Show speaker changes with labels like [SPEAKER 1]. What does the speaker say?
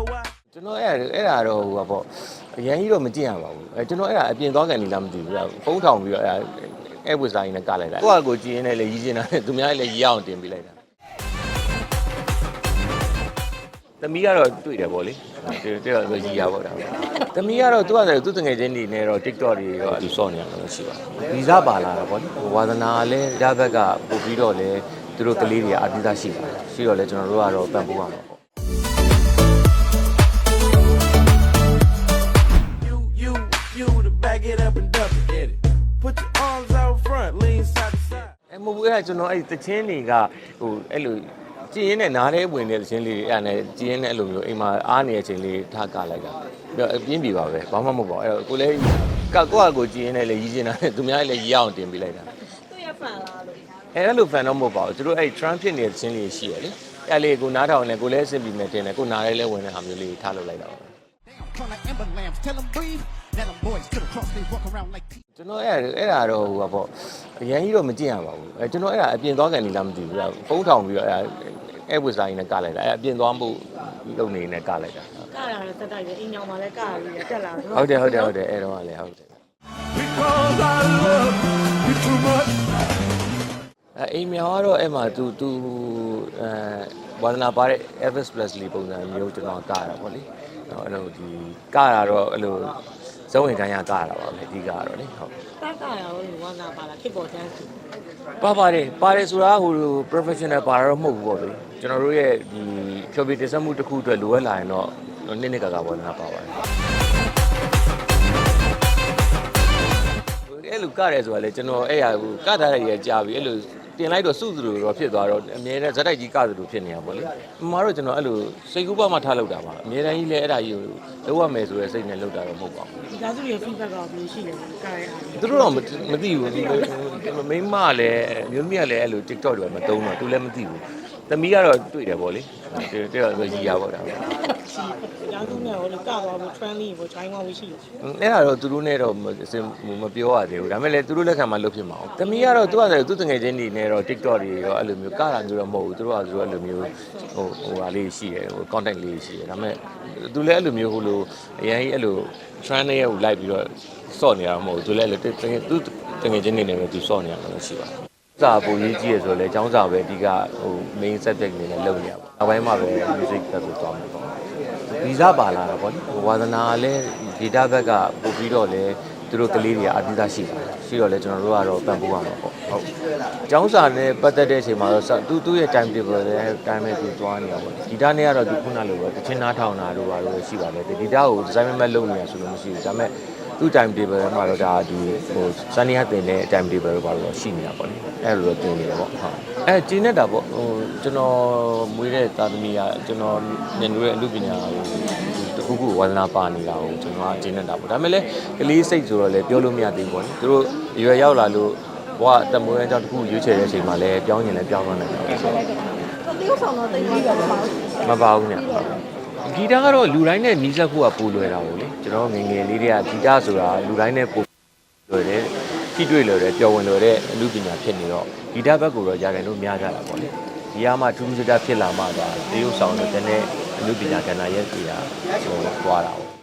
[SPEAKER 1] know why?
[SPEAKER 2] ကျွန်တော်အဲ့ဒါအဲ့ဒါတော့ဟိုပါပေါ့အရင်ကြီးတော့မကြည့်ရပါဘူးအဲကျွန်တော်အဲ့ဒါအပြင်သွားကန်နေလားမသိဘူးဖုန်းထောင်ပြီးတော့အဲ့ဒါအဲ့ဝစ်စာရင်းနဲ့ကလိုက်တာကိုယ့်ဟာကိုယ်ကြည့်ရင်းနဲ့လည်းရီးကျင်တာနဲ့သူများလည်းရီးအောင်တင်ပေးလိုက်တာသမီးကတော့တွေ့တယ်ပေါ့လေတွေ့တွေ့တော့ရီးရပါတော့သမီးကတော့သူကလည်းသူ့တငယ်ချင်းတွေနဲ့တော့ TikTok တွေတော့သူစော့နေရမှာရှိပါဗီဇပါလာတာပေါ့လေဝါသနာလည်းရဘက်ကပို့ပြီးတော့လည်းသူတို့ကလေးတွေအာတိသရှိပါတယ်ရှိတော့လည်းကျွန်တော်တို့ကတော့ပံ့ပိုးရမှာပေါ့ မဟုတ်ဘူးအဲ့ဒါကျွန်တော်အဲ့ဒီတချင်းတွေကဟိုအဲ့လိုကြည်ရင်းနဲ့နားထဲဝင်တဲ့တချင်းလေးတွေအဲ့ဒါနဲ့ကြည်ရင်းနဲ့အဲ့လိုမျိုးအိမ်မှာအားနေတဲ့အချိန်လေးထားကလိုက်တာပြီးတော့အပြင်းပြပါပဲဘာမှမဟုတ်ပါဘူးအဲ့တော့ကိုလည်းကကိုယ့်ဟာကိုယ်ကြည်ရင်းနဲ့လည်းရီးကျင်တာနဲ့သူများလည်းရီးအောင်တင်ပေးလိုက်တာ
[SPEAKER 3] သူ့ရဲ့ဖန်လားလို့
[SPEAKER 2] အဲ့အဲ့လို fan တော့မဟုတ်ပါဘူးသူတို့အဲ့ Trump ဖြစ်နေတဲ့တချင်းလေးရှိရလေအဲ့လေးကိုနားထောင်နေကိုလည်းအဆင်ပြေမယ်တင်တယ်ကိုနားထဲလည်းဝင်တဲ့ဟာမျိုးလေးထားလုပ်လိုက်တာပါ
[SPEAKER 4] Damn, turn like ember lamps. Tell them breathe. Let them boys to the cross. They walk around like people.
[SPEAKER 2] ကျွန်တော်အဲ့အဲ့ဒါတော့ဟိုပါပေါ့အရင်ကြီးတော့မကြည့်ရပါဘူးအဲကျွန်တော်အဲ့ဒါအပြင်သွားကန်နေလားမသိဘူးဖုန်းထောင်ပြီးတော့အဲ့အဲ့ဝစ်စာရင်းနဲ့ကလိုက်တာအဲ့အပြင်သွားမှုလုပ်နေနဲ့ကလိုက်တာ
[SPEAKER 3] ကတာလည်းတက်တိုက်ပဲအိမ်ညောင်မှာလည်းကတာလေးတက်လာတော့
[SPEAKER 2] ဟုတ်တယ်ဟုတ်တယ်ဟုတ်တယ်အဲ့တော့ကလည်းဟုတ်တယ်
[SPEAKER 1] Because I love you too much.
[SPEAKER 2] အဲအိမ်မြောင်ကတော့အဲ့မှာ तू तू အဲဝါဒနာပါတဲ့ Elvis Presley ပုံစံမျိုးကျွန်တော်ကတာပေါ့လေအဲ့လိုဒီကတာတော့အဲ့လိုဇုံဝင်ခိုင်းရကတာပါပဲအဓိကကတော့လေဟုတ်
[SPEAKER 3] တက်ကတာရောဝါနာပါလားခစ်ပေါ်တန်းစီ
[SPEAKER 2] ပါပါတယ်ပါတယ်ဆိုတာဟို professional ပါတော့မဟုတ်ဘူးပေါ့လေကျွန်တော်တို့ရဲ့ဒီဖြောပြတင်ဆက်မှုတစ်ခုအတွက်လိုအပ်လာရင်တော့နစ်နစ်ကကပေါ်လာပါပါတယ်အဲ့လိုကရဲဆိုတာလေကျွန်တော်အဲ့ရဟိုကထားတဲ့ရကြာပြီအဲ့လို တင်လိုက်တော့စုစုလိုတော့ဖြစ်သွားတော့အမြဲတမ်းဇက်တိုက်ကြီးကသလိုဖြစ်နေရပါလေအမှားတော့ကျွန်တော်အဲ့လိုစိတ်ကူးပမှထားလောက်တာပါအမြဲတမ်းကြီးလည်းအဲ့ဒါကြီးကိုလုပ်ရမယ်ဆိုတဲ့စိတ်နဲ့လုပ်တာတော့မဟုတ်ပါဘူး
[SPEAKER 3] ဒီသားစုရဲ့ feedback ကဘယ်လိုရှိလဲကရဲအား
[SPEAKER 2] သူတို့တော့မမသိဘူးမိမလည်းမျိုးမီးကလည်းအဲ့လို TikTok တွေမသုံးတော့သူလည်းမသိဘူး သမီးကတော့တွေ့တယ်ပေါ့လေတွေ့တွေ့တော့ရီရပေါ့ဒါ
[SPEAKER 3] ရှိသားစုနဲ့ဟိုလိုကသွားဖို့ trend လေးကို join သွားဖို့ရှိတယ်
[SPEAKER 2] အဲ့ဒါတော့သူတို့နဲ့တော့မစင်မပြောရသေးဘူးဒါပေမဲ့လည်းသူတို့လက်ခံမှလုပ်ဖြစ်မှာအောင်သမီးကတော့သူကလည်းသူတငယ်ချင်းတွေနဲ့တော့ TikTok တွေရောအဲ့လိုမျိုးကတာမျိုးတော့မဟုတ်ဘူးသူတို့ကသူတို့အဲ့လိုမျိုးဟိုဟိုဟာလေးရှိတယ်ဟို content လေးရှိတယ်ဒါပေမဲ့သူလည်းအဲ့လိုမျိုးဟိုလိုအရင်ကြီးအဲ့လို trend နဲ့ကိုလိုက်ပြီးတော့စော့နေတာမဟုတ်ဘူးသူလည်းအဲ့လိုတငယ်သူတငယ်ချင်းတွေနဲ့ပဲသူစော့နေတာလို့ရှိပါတယ် စာပုံရေးကြည့်ရဆိုလဲအကြောင်းစာပဲအဓိကဟို main subject အနေနဲ့လုပ်နေရပါနောက်ပိုင်းမှာပဲ music ဘက်ကိုသွားမှာပေါ့ဗီဇပါလာတာပေါ့နော်ဝါသနာလည်း data ဘက်ကပို့ပြီးတော့လဲသူတို့ကလေးတွေအာတိသရှိပါတယ်ရှိတော့လဲကျွန်တော်တို့ကတော့ပံ့ပိုးရမှာပေါ့ဟုတ်အကြောင်းစာနဲ့ပတ်သက်တဲ့အချိန်မှာတော့သူသူ့ရဲ့ time table နဲ့ time နဲ့သူသွားနေတာပေါ့ဒီတာနဲ့ကတော့သူခုနလိုပဲတချင်းနားထောင်တာတို့ပါလို့ရှိပါတယ်ဒီတာကို design မဲ့မဲ့လုပ်နေတာဆိုလို့မရှိဘူးဒါပေမဲ့ သူ့ time table မှာတော့ဒါဒီဟိုစနေရတင်တဲ့ time table ပဲပါလို့ရှိနေတာပေါ့လေအဲ့လိုတော့တင်နေတယ်ပေါ့ဟုတ်အဲကျင်းနေတာပေါ့ဟိုကျွန်တော်မွေးတဲ့သားသမီးကကျွန်တော်နေလို့ရဲ့အမှုပညာကိုတခုခုဝန္ဒနာပါနေတာကိုကျွန်တော်ကကျင်းနေတာပေါ့ဒါပေမဲ့လည်းကလေးစိတ်ဆိုတော့လည်းပြောလို့မရသေးဘူးပေါ့လေသူတို့အရွယ်ရောက်လာလို့ဘဝအတမွေးအကြောင်းတခုရွေးချယ်တဲ့အချိန်မှာလည်းပြောင်းရင်လည်းပြောင်းသွားနိုင်တာပေါ့ဆိုတော့
[SPEAKER 3] တိရစ္ဆာန်တော့တိတ်ပြီးတော့မပါဘူး
[SPEAKER 2] မပါဘူးည ဂီတကတော့လူတိုင်းနဲ့နီးစပ်ဖို့ကပိုလွယ်တာပေါ့လေကျွန်တော်ငယ်ငယ်လေးတွေကဂီတဆိုတာလူတိုင်းနဲ့ပိုလွယ်တယ်ထိတွေ့လွယ်တယ်ပျော်ဝင်လွယ်တဲ့အမှုပညာဖြစ်နေတော့ဂီတဘက်ကိုတော့ຢာကန်လို့များကြတာပေါ့လေဒီကမှထူးထူးခြားခြားဖြစ်လာမှသာတေးဥဆောင်တဲ့တဲ့အမှုပညာကဏ္ဍရဲ့ကြီးတာဟိုသွားတာပေါ့